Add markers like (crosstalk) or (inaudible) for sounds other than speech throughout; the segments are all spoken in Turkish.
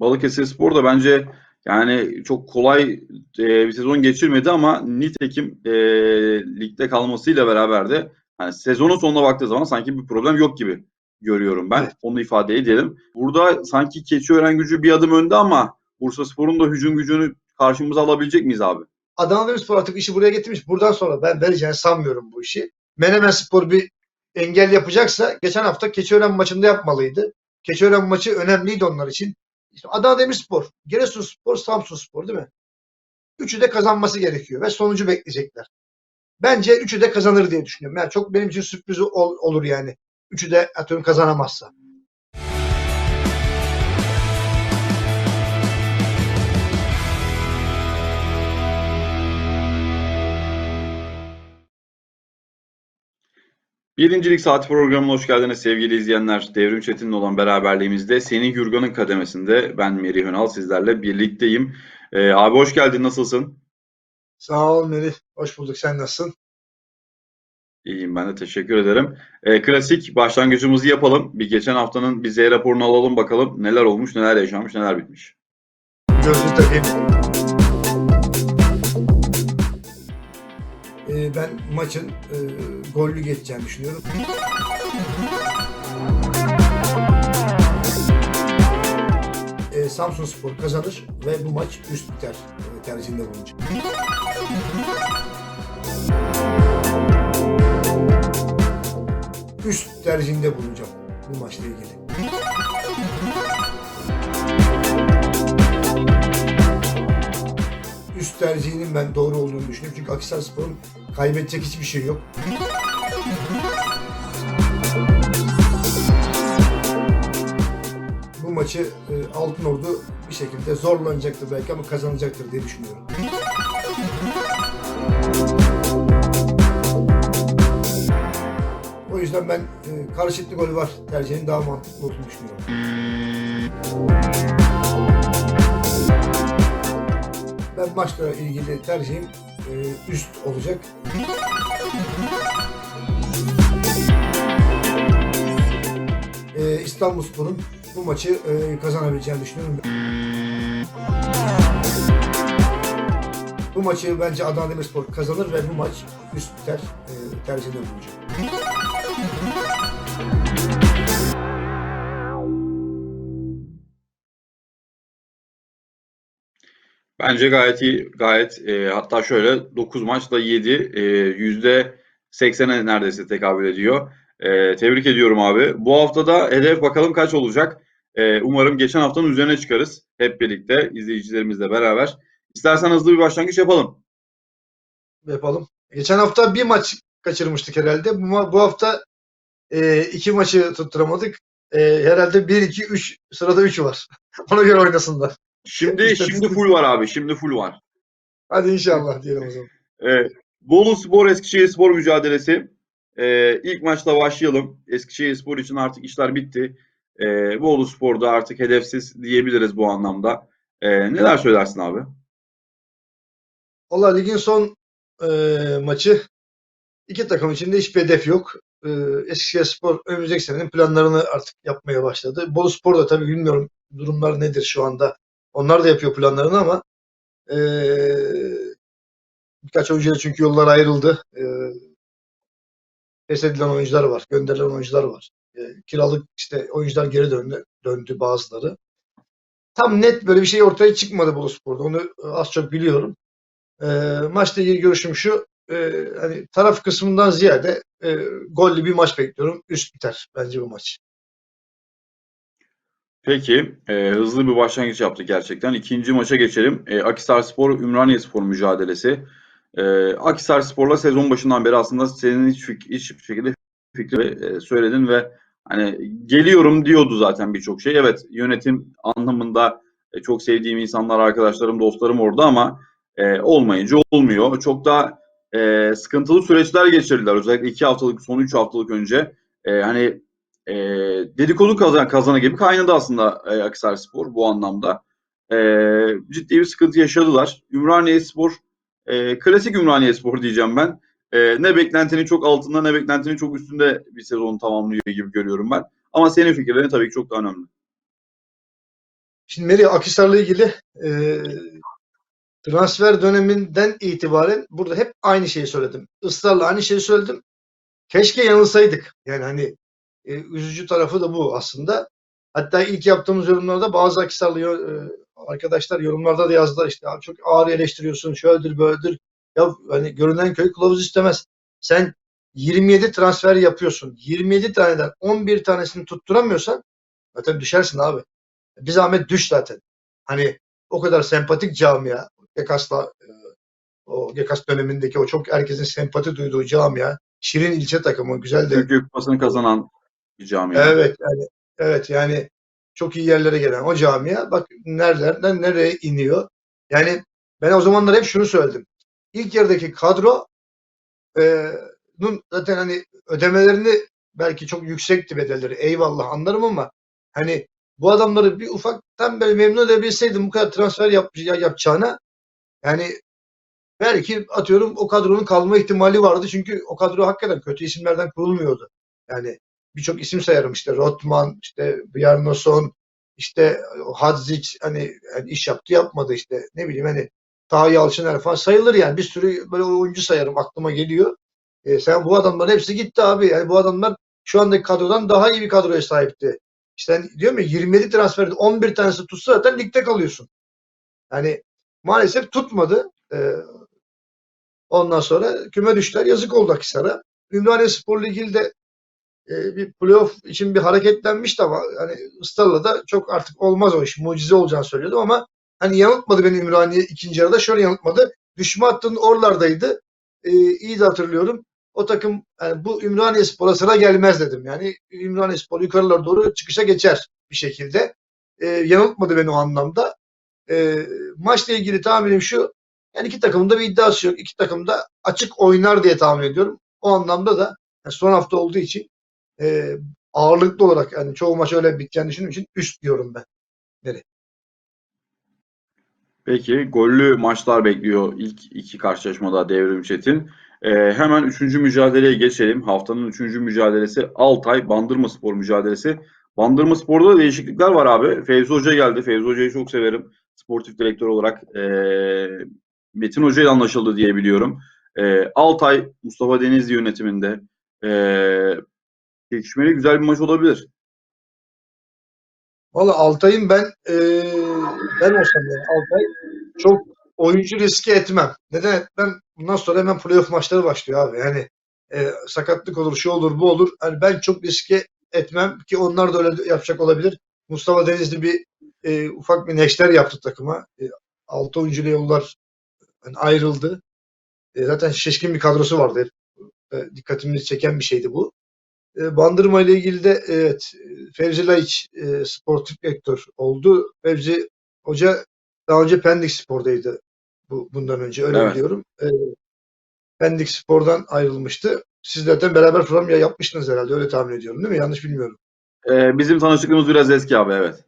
Balıkesirspor da bence yani çok kolay e, bir sezon geçirmedi ama nitekim e, ligde kalmasıyla beraber de hani sezonun sonuna baktığı zaman sanki bir problem yok gibi görüyorum ben. Evet. Onu ifade edelim. Burada sanki Keçiören gücü bir adım önde ama Bursaspor'un da hücum gücünü karşımıza alabilecek miyiz abi? Adana Demirspor artık işi buraya getirmiş. Buradan sonra ben vereceğini sanmıyorum bu işi. Menemen Spor bir engel yapacaksa geçen hafta Keçiören maçında yapmalıydı. Keçiören maçı önemliydi onlar için. İşte Adana Demirspor, Giresunspor, Samsunspor değil mi? Üçü de kazanması gerekiyor ve sonucu bekleyecekler. Bence üçü de kazanır diye düşünüyorum. Yani çok benim için sürpriz ol- olur yani. Üçü de atıyorum kazanamazsa. Birincilik Saati programına hoş geldiniz sevgili izleyenler. Devrim Çetin'le olan beraberliğimizde Senin Yurgan'ın kademesinde ben Merih Önal sizlerle birlikteyim. Ee, abi hoş geldin, nasılsın? Sağ ol Melih. Hoş bulduk. Sen nasılsın? İyiyim ben de teşekkür ederim. Ee, klasik başlangıcımızı yapalım. Bir geçen haftanın bir Z raporunu alalım bakalım neler olmuş, neler yaşanmış, neler bitmiş. Gözlüğü takayım. Ben maçın e, gollü geçeceğini düşünüyorum. Ee, Samsun Spor kazanır ve bu maç üst biter e, tercihinde bulunacak. Üst tercihinde bulunacağım bu maçla ilgili. Tercihinin ben doğru olduğunu düşünüyorum. Çünkü Akhisarspor'un kaybedecek hiçbir şey yok. Bu maçı e, Altınordu bir şekilde zorlanacaktır belki ama kazanacaktır diye düşünüyorum. O yüzden ben e, karşılıklı golü var tercihinin daha mantıklı olduğunu düşünüyorum. Ben maçla ilgili tercihim e, üst olacak. E, İstanbulspor'un bu maçı e, kazanabileceğini düşünüyorum. Bu maçı bence Adana Demirspor kazanır ve bu maç üst biter e, tercihinde bulunacak. Bence gayet iyi, gayet e, hatta şöyle 9 maçla 7, e, yüzde 80'e neredeyse tekabül ediyor. E, tebrik ediyorum abi. Bu haftada hedef bakalım kaç olacak? E, umarım geçen haftanın üzerine çıkarız. Hep birlikte izleyicilerimizle beraber. İstersen hızlı bir başlangıç yapalım. Yapalım. Geçen hafta bir maç kaçırmıştık herhalde. Bu, bu hafta e, iki maçı tutturamadık. E, herhalde 1, 2, 3 sırada 3 var. (laughs) Ona göre oynasınlar. Şimdi şimdi full var abi. Şimdi full var. Hadi inşallah diyelim o zaman. Evet. Bolu Spor Eskişehir Spor mücadelesi. Ee, ilk maçla başlayalım. Eskişehir Spor için artık işler bitti. Ee, Bolu Spor'da artık hedefsiz diyebiliriz bu anlamda. Ee, neler söylersin abi? Valla ligin son e, maçı iki takım için de hiçbir hedef yok. E, Eskişehirspor önümüzdeki senenin planlarını artık yapmaya başladı. Bolu Spor da tabii bilmiyorum durumlar nedir şu anda. Onlar da yapıyor planlarını ama e, birkaç oyuncuya çünkü yollar ayrıldı. E, pes edilen oyuncular var, gönderilen oyuncular var. E, kiralık işte oyuncular geri döndü, döndü bazıları. Tam net böyle bir şey ortaya çıkmadı Bolu Spor'da. Onu e, az çok biliyorum. E, maçla ilgili görüşüm şu. e, hani taraf kısmından ziyade e, gollü bir maç bekliyorum. Üst biter bence bu maç. Peki, e, hızlı bir başlangıç yaptık gerçekten. İkinci maça geçelim. E, Akhisarspor Ümraniyespor mücadelesi. E, Akhisarspor'la sezon başından beri aslında senin hiç, fik- hiçbir şekilde fikri e, söyledin ve hani geliyorum diyordu zaten birçok şey. Evet, yönetim anlamında e, çok sevdiğim insanlar, arkadaşlarım, dostlarım orada ama e, olmayınca olmuyor. Çok da e, sıkıntılı süreçler geçirdiler. Özellikle iki haftalık, son üç haftalık önce. E, hani e, dedikodu kazan, kazanı gibi kaynadı aslında e, Akhisarspor bu anlamda. E, ciddi bir sıkıntı yaşadılar. Ümraniyespor, e, klasik Ümraniyespor diyeceğim ben. E, ne beklentinin çok altında ne beklentinin çok üstünde bir sezonu tamamlıyor gibi görüyorum ben. Ama senin fikirlerin tabii ki çok daha önemli. Şimdi Meri Akhisar'la ilgili e, transfer döneminden itibaren burada hep aynı şeyi söyledim. Israrla aynı şeyi söyledim. Keşke yanılsaydık. Yani hani e, üzücü tarafı da bu aslında. Hatta ilk yaptığımız yorumlarda bazı Akhisarlı yo- e, arkadaşlar yorumlarda da yazdılar işte çok ağır eleştiriyorsun, şöyledir böyledir. Ya hani görünen köy kılavuz istemez. Sen 27 transfer yapıyorsun. 27 taneden 11 tanesini tutturamıyorsan zaten düşersin abi. Bir zahmet düş zaten. Hani o kadar sempatik camia Gekas'la e, o Gekas dönemindeki o çok herkesin sempati duyduğu camia Şirin ilçe takımı güzel de Türkiye Kupası'nı kazanan bir camia. Evet yani evet yani çok iyi yerlere gelen o camia bak nerelerden nereye iniyor. Yani ben o zamanlar hep şunu söyledim. İlk yarıdaki kadro e, zaten hani ödemelerini belki çok yüksekti bedelleri. Eyvallah anlarım ama hani bu adamları bir ufaktan böyle memnun edebilseydim bu kadar transfer yap, ya- yapacağına yani belki atıyorum o kadronun kalma ihtimali vardı. Çünkü o kadro hakikaten kötü isimlerden kurulmuyordu. Yani birçok isim sayarım işte Rotman, işte Bjarnason, işte Hadzic hani, hani iş yaptı yapmadı işte ne bileyim hani Taha Yalçıner falan sayılır yani bir sürü böyle oyuncu sayarım aklıma geliyor. E, sen bu adamların hepsi gitti abi. Yani bu adamlar şu andaki kadrodan daha iyi bir kadroya sahipti. İşte hani diyorum ya 27 transferde 11 tanesi tutsa zaten ligde kalıyorsun. Yani maalesef tutmadı. E, ondan sonra küme düştüler. Yazık oldu Akhisar'a. Ümraniye Spor Ligi'nde e, bir playoff için bir hareketlenmişti ama hani ısrarla da çok artık olmaz o iş. Mucize olacağını söylüyordum ama hani yanıltmadı beni Ümraniye ikinci yarıda. Şöyle yanıltmadı. Düşme hattının oralardaydı. E, iyi de hatırlıyorum. O takım yani bu Ümraniye Spor'a sıra gelmez dedim. Yani Ümraniye Spor yukarılara doğru çıkışa geçer bir şekilde. E, yanıltmadı beni o anlamda. E, maçla ilgili tahminim şu. Yani iki takımın da bir iddiası yok. İki takım da açık oynar diye tahmin ediyorum. O anlamda da yani son hafta olduğu için e, ağırlıklı olarak yani çoğu maç öyle biteceğini düşündüğüm için üst diyorum ben. Peki gollü maçlar bekliyor ilk iki karşılaşmada Devrim Çetin. Ee, hemen üçüncü mücadeleye geçelim. Haftanın üçüncü mücadelesi Altay Bandırma Spor mücadelesi. Bandırma Spor'da da değişiklikler var abi. Fevzi Hoca geldi. Fevzi Hoca'yı çok severim. Sportif direktör olarak. Ee, Metin Hoca ile anlaşıldı diye biliyorum. Ee, Altay Mustafa Denizli yönetiminde ee, çekişmeli güzel bir maç olabilir. Valla Altay'ın ben e, ben olsam yani Altay çok oyuncu riski etmem. Neden etmem? Bundan sonra hemen playoff maçları başlıyor abi. Yani e, sakatlık olur, şu olur, bu olur. Hani ben çok riske etmem ki onlar da öyle yapacak olabilir. Mustafa Denizli bir e, ufak bir neşter yaptı takıma. E, altı oyuncuyla yollar hani ayrıldı. E, zaten şişkin bir kadrosu vardı. E, dikkatimizi çeken bir şeydi bu. E, Bandırma ile ilgili de evet Fevzi Laiç e, sportif direktör oldu. Fevzi Hoca daha önce Pendik Spor'daydı bu, bundan önce öyle Evet. biliyorum. E, Pendik Spor'dan ayrılmıştı. Siz zaten beraber program ya yapmıştınız herhalde öyle tahmin ediyorum değil mi? Yanlış bilmiyorum. Ee, bizim tanışıklığımız biraz eski abi evet.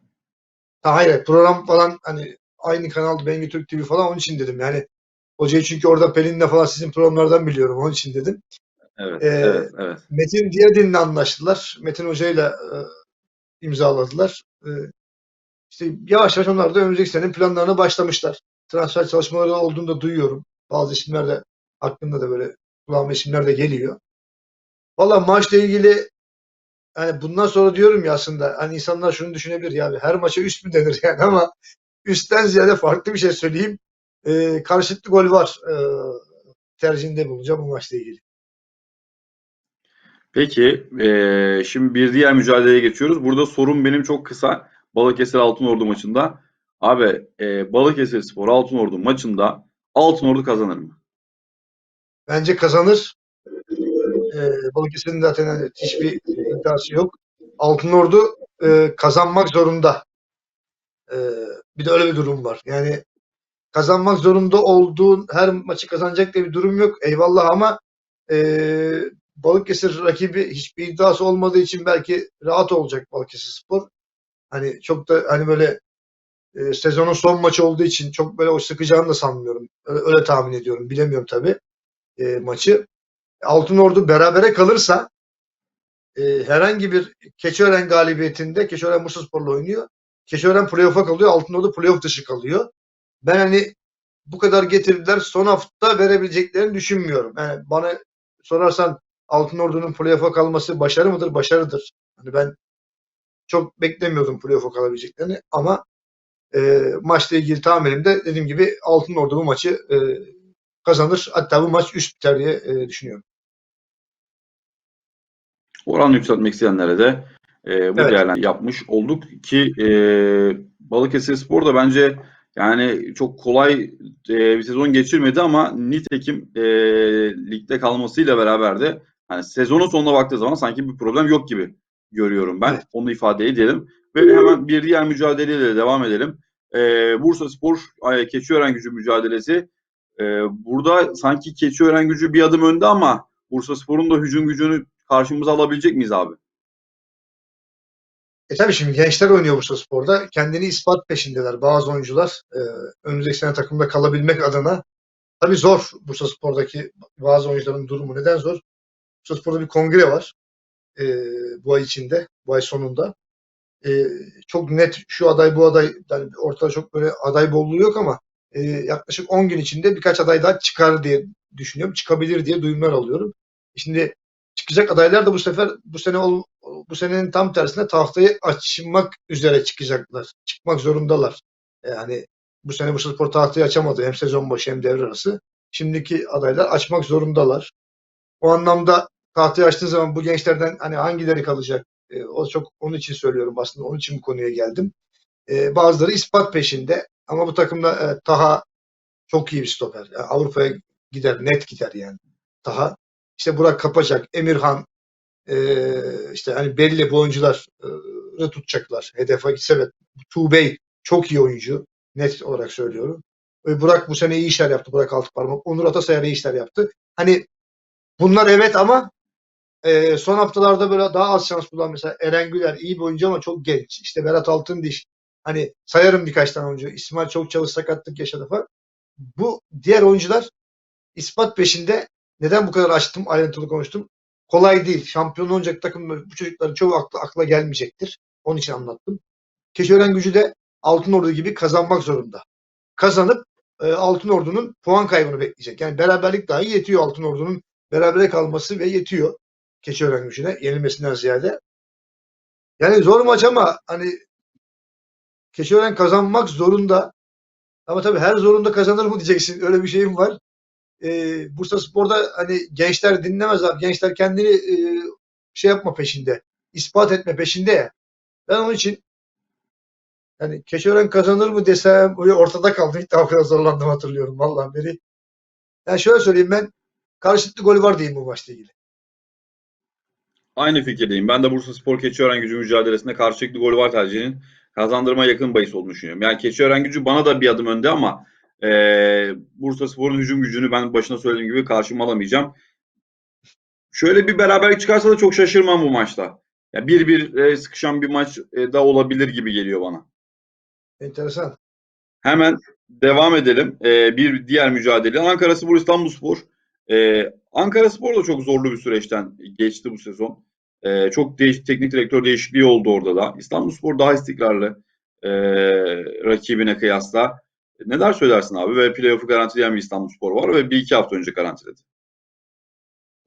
Ha, hayır program falan hani aynı kanalda Bengi Türk TV falan onun için dedim. Yani hocayı çünkü orada Pelin'le falan sizin programlardan biliyorum onun için dedim. Evet, Ee, evet, evet. Metin Diyadin'le anlaştılar. Metin Hoca'yla e, imzaladılar. E, işte yavaş yavaş onlar da önümüzdeki senenin planlarına başlamışlar. Transfer çalışmaları olduğunu da duyuyorum. Bazı isimler de hakkında da böyle kulağıma isimler de geliyor. Valla maçla ilgili hani bundan sonra diyorum ya aslında hani insanlar şunu düşünebilir ya her maça üst mü denir (laughs) yani ama üstten ziyade farklı bir şey söyleyeyim. E, karşılıklı gol var e, tercihinde bulunacağım bu maçla ilgili. Peki, eee, şimdi bir diğer mücadeleye geçiyoruz. Burada sorum benim çok kısa. Balıkesir Altınordu maçında. Abi, eee Balıkesir Spor Altınordu maçında Altınordu kazanır mı? Bence kazanır. Ee, Balıkesir'in zaten hani hiçbir iddiası yok. Altınordu e, kazanmak zorunda. Ee, bir de öyle bir durum var. Yani kazanmak zorunda olduğun her maçı kazanacak diye bir durum yok. Eyvallah ama e, Balıkesir rakibi hiçbir iddiası olmadığı için belki rahat olacak Balıkesir Spor. Hani çok da hani böyle e, sezonun son maçı olduğu için çok böyle o sıkacağını da sanmıyorum. Öyle, öyle tahmin ediyorum. Bilemiyorum tabii e, maçı. Altınordu berabere kalırsa e, herhangi bir Keçiören galibiyetinde Keçiören Bursaspor'la oynuyor. Keçiören playoff'a kalıyor. Altınordu playoff dışı kalıyor. Ben hani bu kadar getirdiler. Son hafta verebileceklerini düşünmüyorum. Yani bana sorarsan Altınordu'nun playoff'a kalması başarı mıdır? Başarıdır. Hani ben çok beklemiyordum playoff'a kalabileceklerini ama e, maçla ilgili tahminimde dediğim gibi Altınordu bu maçı e, kazanır. Hatta bu maç üst biter diye e, düşünüyorum. Oran yükseltmek isteyenlere de e, bu Evet. değerlendirme yapmış olduk ki e, Balıkesir Spor da bence yani çok kolay e, bir sezon geçirmedi ama nitekim e, ligde kalmasıyla beraber de hani sezonun sonuna baktığı zaman sanki bir problem yok gibi görüyorum ben. Evet. Onu ifade edelim. Ve hemen bir diğer mücadeleyle devam edelim. E, Bursa Spor Keçiören Gücü mücadelesi. E, burada sanki Keçiören Gücü bir adım önde ama Bursa Spor'un da hücum gücünü karşımıza alabilecek miyiz abi? E tabii şimdi gençler oynuyor Bursa Spor'da. Kendini ispat peşindeler bazı oyuncular. E, önümüzdeki sene takımda kalabilmek adına. Tabii zor Bursa Spor'daki bazı oyuncuların durumu. Neden zor? Bursa Spor'da bir kongre var. E, bu ay içinde, bu ay sonunda. E, çok net şu aday bu aday yani ortada çok böyle aday bolluğu yok ama e, yaklaşık 10 gün içinde birkaç aday daha çıkar diye düşünüyorum. Çıkabilir diye duyumlar alıyorum. Şimdi çıkacak adaylar da bu sefer bu sene ol, bu senenin tam tersine tahtayı açmak üzere çıkacaklar. Çıkmak zorundalar. Yani bu sene Bursa Spor tahtayı açamadı hem sezon başı hem devre arası. Şimdiki adaylar açmak zorundalar. O anlamda tahtayı açtığı zaman bu gençlerden hani hangileri kalacak? E, o çok onun için söylüyorum aslında. Onun için bu konuya geldim. E, bazıları ispat peşinde ama bu takımda e, Taha çok iyi bir stoper. Yani Avrupa'ya gider, net gider yani. Taha. İşte Burak Kapacak, Emirhan e, işte hani belli bu oyuncuları tutacaklar. Hedefe gitse evet. Tuğbey çok iyi oyuncu. Net olarak söylüyorum. E, Burak bu sene iyi işler yaptı. Burak Altıparmak. Onur Atasayar iyi işler yaptı. Hani bunlar evet ama e, son haftalarda böyle daha az şans bulan mesela Eren Güler iyi bir oyuncu ama çok genç. İşte Berat Altındiş. Hani sayarım birkaç tane oyuncu. İsmail çok çalış sakatlık yaşadı falan. Bu diğer oyuncular ispat peşinde. Neden bu kadar açtım, ayrıntılı konuştum? Kolay değil. Şampiyon olacak takım bu çocukların çoğu akla, akla gelmeyecektir. Onun için anlattım. Keçiören gücü de Altınordu gibi kazanmak zorunda. Kazanıp e, Altınordu'nun puan kaybını bekleyecek. Yani beraberlik dahi yetiyor Altınordu'nun berabere kalması ve yetiyor Keçiören gücüne yenilmesinden ziyade. Yani zor maç ama hani Keçiören kazanmak zorunda. Ama tabii her zorunda kazanır mı diyeceksin. Öyle bir şeyim var. Ee, Bursa Spor'da hani gençler dinlemez abi. Gençler kendini e, şey yapma peşinde. ispat etme peşinde ya. Ben onun için yani Keçiören kazanır mı desem böyle ortada kaldım. İlk defa o zorlandım hatırlıyorum vallahi beri. Yani şöyle söyleyeyim ben karşılıklı gol var diyeyim bu maçla ilgili. Aynı fikirdeyim. Ben de Bursa Spor Keçiören Gücü mücadelesinde karşılıklı gol var tercihinin kazandırma yakın bahis olduğunu düşünüyorum. Yani Keçiören Gücü bana da bir adım önde ama e, Bursa Spor'un hücum gücünü ben başına söylediğim gibi karşıma alamayacağım. Şöyle bir beraberlik çıkarsa da çok şaşırmam bu maçta. Ya bir bir e, sıkışan bir maç e, da olabilir gibi geliyor bana. Enteresan. Hemen devam edelim. Ee, bir diğer mücadele. Ankara Spor İstanbul Spor. Ee, Ankara Spor da çok zorlu bir süreçten geçti bu sezon. Ee, çok değiş teknik direktör değişikliği oldu orada da. İstanbul Spor daha istikrarlı ee, rakibine kıyasla. Neler söylersin abi? Ve playoff'u garantileyen bir İstanbul Spor var ve bir iki hafta önce garantiledi.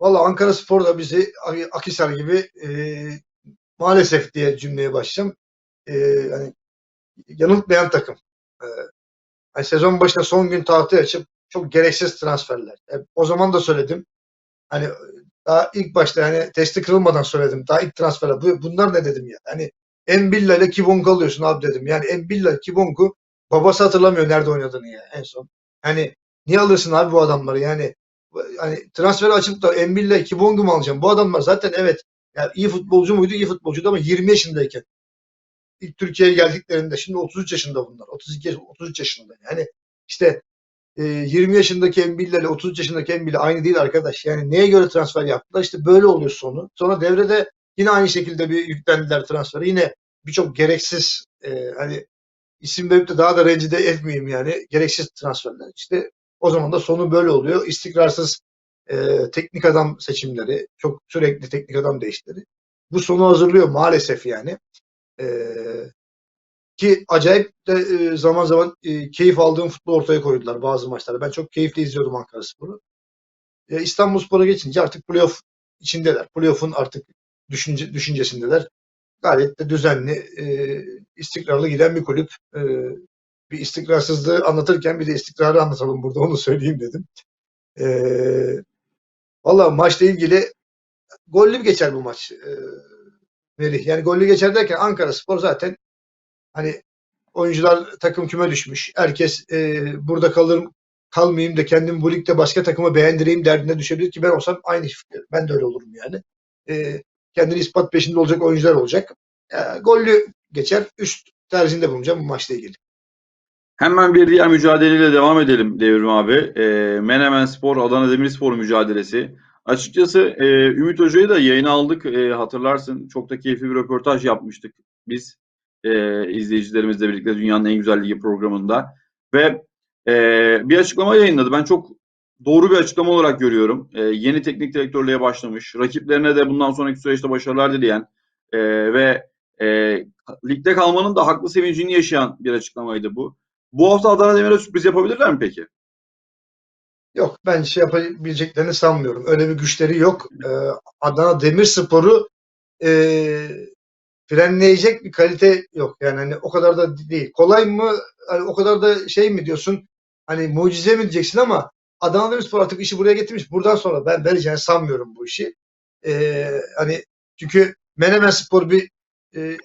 Valla Ankara Spor da bizi Akisar gibi e, maalesef diye cümleye başlayacağım. E, yani yanıltmayan takım. E, yani sezon başında son gün tahtayı açıp çok gereksiz transferler. E, o zaman da söyledim. Hani daha ilk başta yani testi kırılmadan söyledim. Daha ilk transferler. Bu, bunlar ne dedim ya? Hani Embilla ile Kibongu alıyorsun abi dedim. Yani Embilla, Kibongu babası hatırlamıyor nerede oynadığını ya en son. Hani niye alırsın abi bu adamları? Yani hani transferi açıp da Embilla, Kibongu mu alacağım? Bu adamlar zaten evet yani iyi futbolcu muydu? İyi futbolcuydu ama 20 yaşındayken ilk Türkiye'ye geldiklerinde şimdi 33 yaşında bunlar. 32 33 yaşında. Yani işte e, 20 yaşındaki Embilla ile 33 yaşındaki Embilla aynı değil arkadaş. Yani neye göre transfer yaptılar? İşte böyle oluyor sonu. Sonra devrede yine aynı şekilde bir yüklendiler transferi. Yine birçok gereksiz e, hani isim verip de daha da rencide etmeyeyim yani. Gereksiz transferler. İşte o zaman da sonu böyle oluyor. İstikrarsız e, teknik adam seçimleri, çok sürekli teknik adam değişikleri. Bu sonu hazırlıyor maalesef yani. E, Ki acayip de e, zaman zaman e, keyif aldığım futbol ortaya koydular bazı maçlarda. Ben çok keyifli izliyordum Ankara Sporu. E, İstanbulspor'a geçince artık playoff içindeler. Playoff'un artık düşünce, düşüncesindeler. Gayet de düzenli, istikrarlı giden bir kulüp. Bir istikrarsızlığı anlatırken bir de istikrarı anlatalım burada onu söyleyeyim dedim. E, Valla maçla ilgili gollü geçer bu maç. E, Merih. Yani gollü geçer derken Ankara Spor zaten hani oyuncular takım küme düşmüş. Herkes e, burada kalırım kalmayayım da kendimi bu ligde başka takıma beğendireyim derdine düşebilir ki ben olsam aynı fikir. Ben de öyle olurum yani. E, kendini ispat peşinde olacak oyuncular olacak. E, gollü geçer. Üst tercihinde bulunacağım bu maçla ilgili. Hemen bir diğer mücadeleyle devam edelim Devrim abi. E, Menemen Spor, Adana Demirspor mücadelesi. Açıkçası e, Ümit Hoca'yı da yayına aldık. E, hatırlarsın çok da keyifli bir röportaj yapmıştık biz e, izleyicilerimizle birlikte Dünyanın En Güzel Ligi programında. Ve e, bir açıklama yayınladı. Ben çok doğru bir açıklama olarak görüyorum. E, yeni teknik direktörlüğe başlamış. Rakiplerine de bundan sonraki süreçte başarılar dileyen e, ve e, ligde kalmanın da haklı sevincini yaşayan bir açıklamaydı bu. Bu hafta Adana Demir'e sürpriz yapabilirler mi peki? Yok ben şey yapabileceklerini sanmıyorum. Öyle bir güçleri yok. Ee, Adana Demirspor'u e, frenleyecek bir kalite yok. Yani hani o kadar da değil. Kolay mı? Hani o kadar da şey mi diyorsun? Hani mucize mi diyeceksin ama Adana Demirspor artık işi buraya getirmiş. Buradan sonra ben vereceğini sanmıyorum bu işi. Ee, hani çünkü Menemen Spor bir e,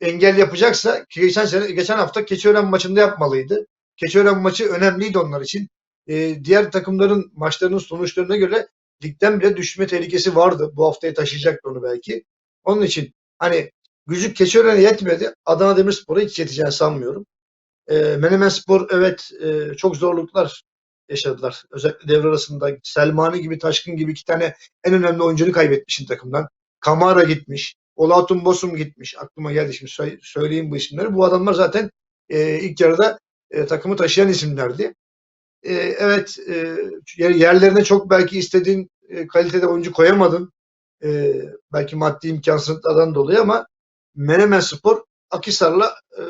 engel yapacaksa ki geçen sene geçen hafta Keçiören maçında yapmalıydı. Keçiören maçı önemliydi onlar için. Ee, diğer takımların maçlarının sonuçlarına göre ligden bile düşme tehlikesi vardı. Bu haftaya taşıyacaktı onu belki. Onun için hani gücü Keçiören'e yetmedi. Adana Demirspor'a hiç yeteceğini sanmıyorum. E, Menemen Spor evet e, çok zorluklar yaşadılar. Özellikle devre arasında Selmani gibi, Taşkın gibi iki tane en önemli oyuncunu kaybetmişin takımdan. Kamara gitmiş. Olautun Bosum gitmiş. Aklıma geldi şimdi söyle- söyleyeyim bu isimleri. Bu adamlar zaten e, ilk yarıda e, takımı taşıyan isimlerdi. E, evet e, yer- yerlerine çok belki istediğin e, kalitede oyuncu koyamadın. E, belki maddi imkansızlıklardan dolayı ama Menemen Spor Akisar'la e,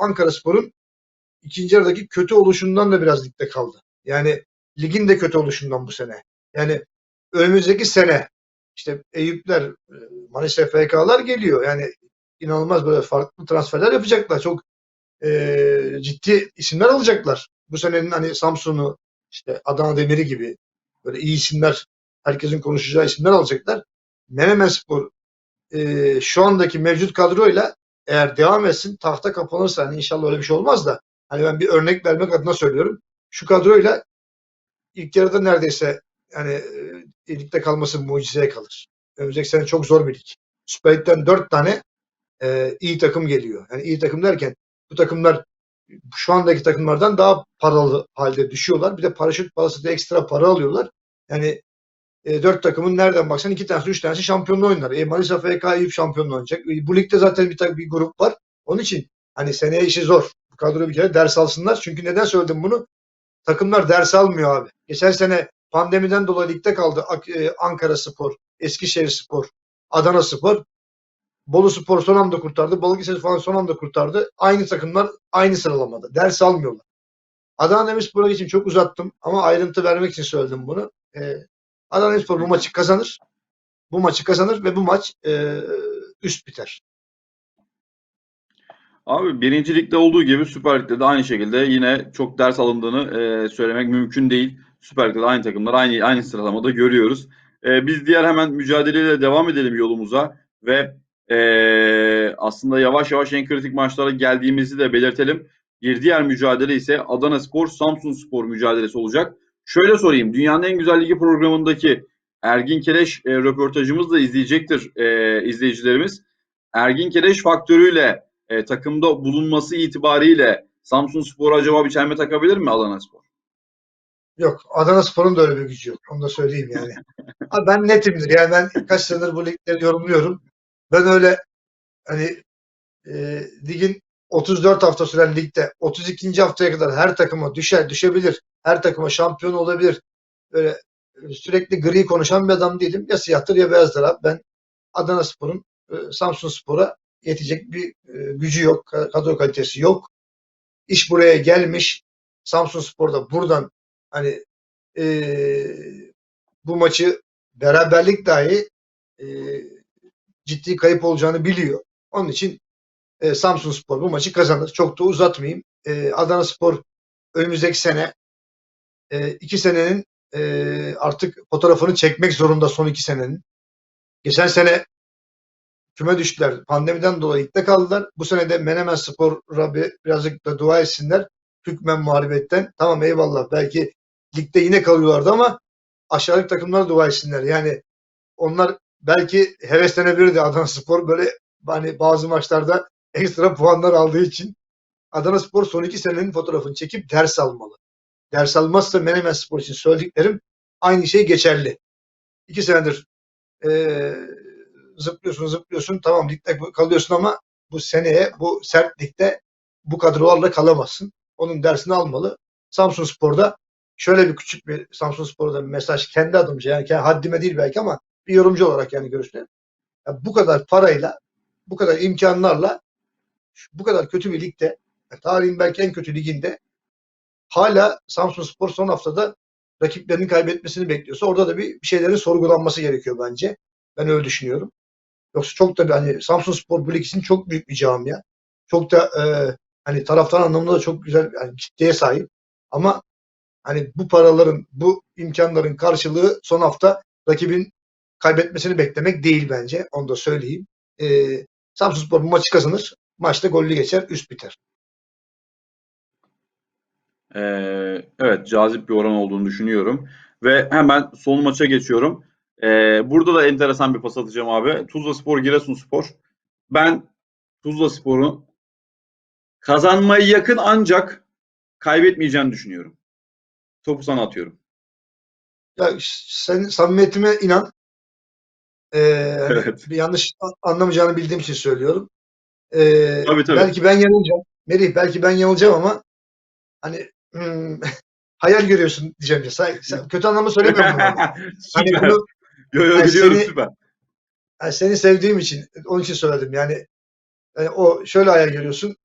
Ankara Spor'un ikinci yarıdaki kötü oluşundan da biraz ligde kaldı. Yani ligin de kötü oluşundan bu sene. Yani önümüzdeki sene işte Eyüpler, e, Manisa FK'lar geliyor. Yani inanılmaz böyle farklı transferler yapacaklar. Çok e, ciddi isimler alacaklar. Bu senenin hani Samsun'u, işte Adana Demiri gibi böyle iyi isimler, herkesin konuşacağı isimler alacaklar. Menemen Spor e, şu andaki mevcut kadroyla eğer devam etsin tahta kapanırsa hani inşallah öyle bir şey olmaz da hani ben bir örnek vermek adına söylüyorum. Şu kadroyla ilk yarıda neredeyse yani e, ligde kalması mucizeye kalır. Önümüzdeki sene çok zor bir lig. Süper Lig'den dört tane e, iyi takım geliyor. Yani iyi takım derken bu takımlar şu andaki takımlardan daha paralı halde düşüyorlar. Bir de paraşüt parası da ekstra para alıyorlar. Yani e, dört takımın nereden baksan iki tanesi, üç tanesi şampiyonluğu oynar. E, Manisa FK Eyüp şampiyonluğu oynayacak. E, bu ligde zaten bir, bir grup var. Onun için hani seneye işi zor. Bu kadro bir kere ders alsınlar. Çünkü neden söyledim bunu? Takımlar ders almıyor abi. Geçen sene pandemiden dolayı ligde kaldı e, Ankara Spor, Eskişehir Spor, Adana Spor. Bolu Spor son anda kurtardı. Balıkesir falan son anda kurtardı. Aynı takımlar aynı sıralamada. Ders almıyorlar. Adana Demirspor'a geçeyim çok uzattım ama ayrıntı vermek için söyledim bunu. Ee, Adana Demirspor bu maçı kazanır. Bu maçı kazanır ve bu maç e, üst biter. Abi birinci ligde olduğu gibi Süper Lig'de de aynı şekilde yine çok ders alındığını e, söylemek mümkün değil. Süper Lig'de de aynı takımlar aynı aynı sıralamada görüyoruz. E, biz diğer hemen mücadeleyle devam edelim yolumuza ve e, aslında yavaş yavaş en kritik maçlara geldiğimizi de belirtelim. Bir diğer mücadele ise Adana Spor Samsun Spor mücadelesi olacak. Şöyle sorayım. Dünyanın en güzel ligi programındaki Ergin Keleş e, röportajımız da izleyecektir e, izleyicilerimiz. Ergin Keleş faktörüyle e, takımda bulunması itibariyle Samsun Spor acaba bir çelme takabilir mi Adana Spor? Yok Adana Spor'un da öyle bir gücü yok. Onu da söyleyeyim yani. (laughs) Abi ben netimdir. Yani ben kaç senedir bu ligleri yorumluyorum. Ben öyle hani e, ligin 34 hafta süren ligde 32. haftaya kadar her takıma düşer, düşebilir. Her takıma şampiyon olabilir. Böyle sürekli gri konuşan bir adam değilim. Ya siyahtır ya beyazdır abi. Ben Adana Spor'un e, Samsun Spor'a yetecek bir e, gücü yok, ka- kadro kalitesi yok. İş buraya gelmiş. Samsun Spor da buradan hani e, bu maçı beraberlik dahi e, ciddi kayıp olacağını biliyor. Onun için e, Samsun Spor bu maçı kazanır. Çok da uzatmayayım. E, Adana Spor önümüzdeki sene e, iki senenin e, artık fotoğrafını çekmek zorunda son iki senenin. Geçen sene küme düştüler. Pandemiden dolayı ligde kaldılar. Bu sene de Menemen Spor'a bir, birazcık da dua etsinler. Hükmen muharibetten. Tamam eyvallah. Belki ligde yine kalıyorlardı ama aşağılık takımlara dua etsinler. Yani onlar belki heveslenebilirdi Adana Spor böyle hani bazı maçlarda ekstra puanlar aldığı için Adana Spor son iki senenin fotoğrafını çekip ders almalı. Ders almazsa Menemen Spor için söylediklerim aynı şey geçerli. İki senedir eee zıplıyorsun zıplıyorsun tamam ligde kalıyorsun ama bu seneye bu sert ligde bu kadrolarla kalamazsın. Onun dersini almalı. Samsun Spor'da şöyle bir küçük bir Samsun Spor'da bir mesaj kendi adımca yani kendi haddime değil belki ama bir yorumcu olarak yani görüşlerim. Ya bu kadar parayla bu kadar imkanlarla bu kadar kötü bir ligde yani tarihin belki en kötü liginde hala Samsun Spor son haftada rakiplerinin kaybetmesini bekliyorsa orada da bir, şeylerin sorgulanması gerekiyor bence. Ben öyle düşünüyorum. Yoksa çok da hani Samsun Spor bu lig çok büyük bir camia. Çok da e, hani taraftar anlamında da çok güzel yani kitleye sahip. Ama hani bu paraların, bu imkanların karşılığı son hafta rakibin kaybetmesini beklemek değil bence. Onu da söyleyeyim. E, Samsun Spor bu maçı kazanır. Maçta gollü geçer, üst biter. Ee, evet cazip bir oran olduğunu düşünüyorum. Ve hemen son maça geçiyorum. Ee, burada da enteresan bir pas atacağım abi. Tuzla Spor, Giresunspor. Ben Tuzla Spor'un kazanmayı yakın ancak kaybetmeyeceğini düşünüyorum. Topu sana atıyorum. Ya sen samimiyetime inan. Ee, hani (laughs) Evet. bir yanlış anlamayacağını bildiğim için söylüyorum. Ee, Tabii, tabii. Belki ben yanılacağım. Melih belki ben yanılacağım ama hani hmm, (laughs) hayal görüyorsun diyeceğim. ya. Sen, sen kötü anlamda söylemiyorum bunu. (laughs) Hani bunu Yo yo Yani biliyorum seni- süper. yani seni sevdiğim için onun için söyledim. Yani, yani o şöyle hayal görüyorsun.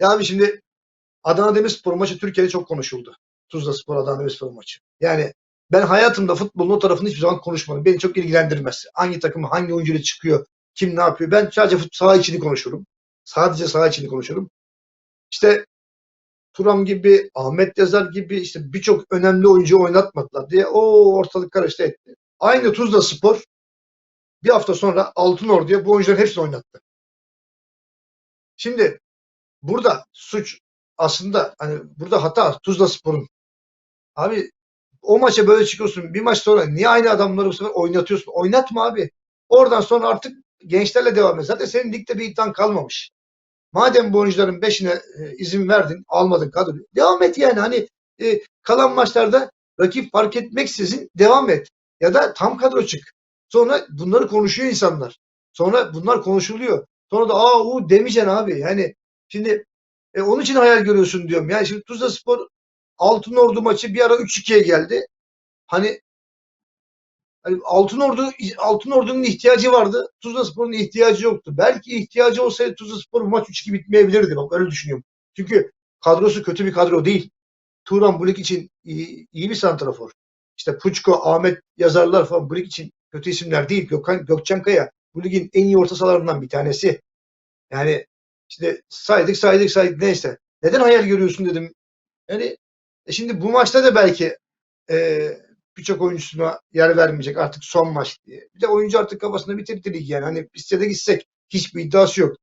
Ya abi şimdi Adana Demirspor maçı Türkiye'de çok konuşuldu. Tuzla Spor Adana Demirspor maçı. Yani ben hayatımda futbolun o tarafını hiçbir zaman konuşmadım. Beni çok ilgilendirmez. Hangi takım hangi oyuncuyla çıkıyor, kim ne yapıyor. Ben sadece fut- saha içini konuşurum. Sadece saha içini konuşurum. İşte Turam gibi, Ahmet Yazar gibi işte birçok önemli oyuncu oynatmadılar diye o ortalık karıştı etti. Aynı Tuzla Spor bir hafta sonra Altınordu'ya bu oyuncuların hepsini oynattı. Şimdi burada suç aslında hani burada hata Tuzla Spor'un. Abi o maça böyle çıkıyorsun. Bir maç sonra niye aynı adamları bu sefer oynatıyorsun? Oynatma abi. Oradan sonra artık gençlerle devam et. Zaten senin ligde bir iddian kalmamış. Madem bu oyuncuların beşine e, izin verdin, almadın kadroyu. Devam et yani. Hani e, kalan maçlarda rakip fark etmeksizin devam et. Ya da tam kadro çık. Sonra bunları konuşuyor insanlar. Sonra bunlar konuşuluyor. Sonra da aa u demeyeceksin abi. Yani şimdi e, onun için hayal görüyorsun diyorum. Yani şimdi Tuzla Spor Altınordu maçı bir ara 3-2'ye geldi. Hani Hani Altınordu Altınordu'nun ihtiyacı vardı. Tuzlaspor'un ihtiyacı yoktu. Belki ihtiyacı olsaydı Tuzlaspor bu maç 3-2 bitmeyebilirdi. Bak öyle düşünüyorum. Çünkü kadrosu kötü bir kadro değil. Turan Bulik için iyi, iyi bir santrafor. İşte Puçko, Ahmet yazarlar falan Bulik için kötü isimler değil. Gökhan, Gökçen Kaya bu ligin en iyi orta sahalarından bir tanesi. Yani işte saydık saydık saydık neyse. Neden hayal görüyorsun dedim. Yani e şimdi bu maçta da belki e, birçok oyuncusuna yer vermeyecek artık son maç diye. Bir de oyuncu artık kafasında bitirdi ligi yani. Hani biz de gitsek hiçbir iddiası yok.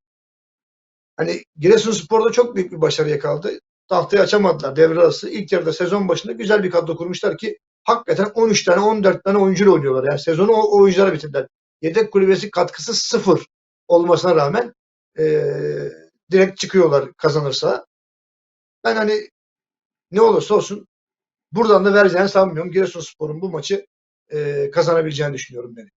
Hani Giresunspor'da çok büyük bir başarıya kaldı. Tahtayı açamadılar devre arası. İlk yarıda sezon başında güzel bir kadro kurmuşlar ki hakikaten 13 tane 14 tane oyuncuyla oynuyorlar. Yani sezonu o oyunculara bitirdiler. Yedek kulübesi katkısı sıfır olmasına rağmen eee, direkt çıkıyorlar kazanırsa. Ben hani ne olursa olsun buradan da vereceğini sanmıyorum. Giresunspor'un bu maçı eee, kazanabileceğini düşünüyorum ben.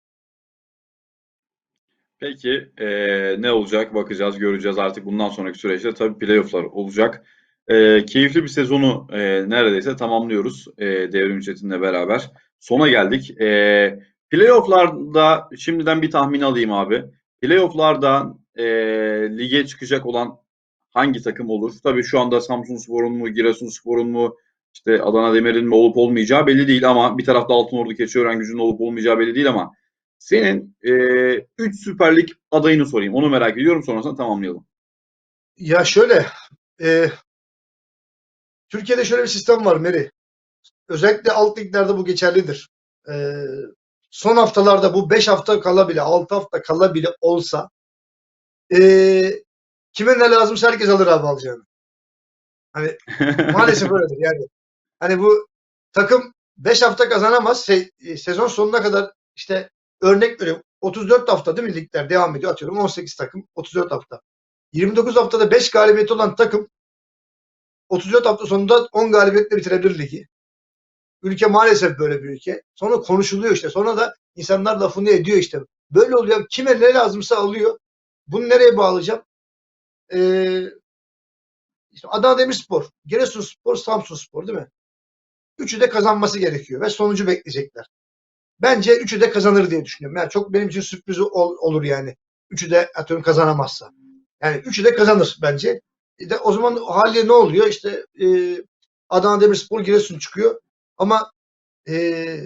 Peki eee, ne olacak bakacağız göreceğiz artık bundan sonraki süreçte tabii playofflar olacak. Eee, keyifli bir sezonu eee, neredeyse tamamlıyoruz eee Devrim Çetin'le beraber. Sona geldik. Eee playofflarda şimdiden bir tahmin alayım abi. Playoff'lardan e, lige çıkacak olan hangi takım olur? Tabii şu anda Samsunspor'un mu, Giresunspor'un mu, işte Adana Demir'in mi olup olmayacağı belli değil ama bir tarafta Altınordu Keçiören gücünün olup olmayacağı belli değil ama senin 3 Süper Lig adayını sorayım. Onu merak ediyorum. Sonrasında tamamlayalım. Ya şöyle, e, Türkiye'de şöyle bir sistem var Meri. Özellikle alt liglerde bu geçerlidir. E, son haftalarda bu 5 hafta kala bile, 6 hafta kala bile olsa e, kime ne lazımsa herkes alır abi alacağını. Hani (laughs) maalesef öyledir yani. Hani bu takım 5 hafta kazanamaz. E, sezon sonuna kadar işte örnek veriyorum 34 hafta değil mi ligler devam ediyor atıyorum 18 takım 34 hafta. 29 haftada 5 galibiyeti olan takım 34 hafta sonunda 10 galibiyetle bitirebilir ligi. Ülke maalesef böyle bir ülke. Sonra konuşuluyor işte. Sonra da insanlar lafını ediyor işte. Böyle oluyor. Kime ne lazımsa alıyor. Bunu nereye bağlayacağım? Ee, işte Adana Demirspor, Giresunspor, Samsunspor değil mi? Üçü de kazanması gerekiyor ve sonucu bekleyecekler. Bence üçü de kazanır diye düşünüyorum. Yani çok benim için sürpriz ol- olur yani. Üçü de atıyorum kazanamazsa. Yani üçü de kazanır bence. E de o zaman haliyle ne oluyor? İşte e, Adana Demirspor Giresun çıkıyor. Ama e,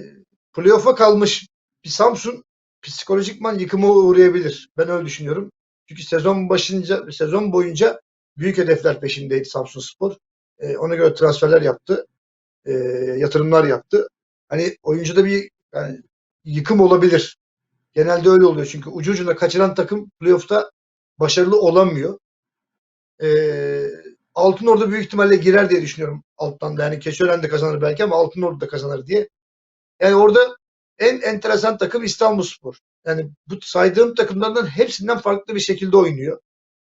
playoff'a kalmış bir Samsun psikolojikman yıkıma uğrayabilir. Ben öyle düşünüyorum. Çünkü sezon başınca sezon boyunca büyük hedefler peşindeydi Samsunspor. E, ona göre transferler yaptı. E, yatırımlar yaptı. Hani oyuncuda bir yani yıkım olabilir. Genelde öyle oluyor çünkü ucu ucuna kaçıran takım playoff'ta başarılı olamıyor. Ee, Altınordu büyük ihtimalle girer diye düşünüyorum alttan da. Yani Keçiören de kazanır belki ama Altınordu da kazanır diye. Yani orada en enteresan takım İstanbulspor. Yani bu saydığım takımlardan hepsinden farklı bir şekilde oynuyor.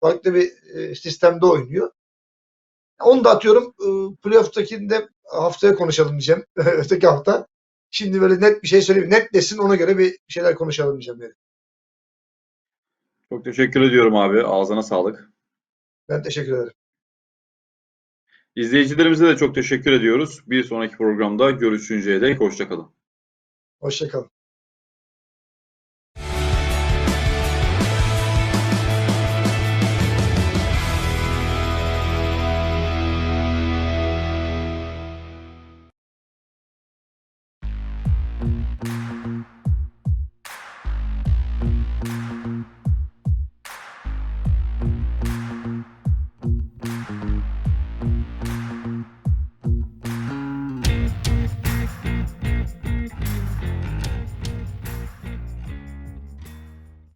Farklı bir e, sistemde oynuyor. Onu da atıyorum e, playoff'takinde haftaya konuşalım diyeceğim. (laughs) Öteki hafta. Şimdi böyle net bir şey söyleyeyim. Net desin ona göre bir şeyler konuşalım diyeceğim. Yani. Çok teşekkür ediyorum abi. Ağzına sağlık. Ben teşekkür ederim. İzleyicilerimize de çok teşekkür ediyoruz. Bir sonraki programda görüşünceye dek hoşçakalın. Hoşçakalın.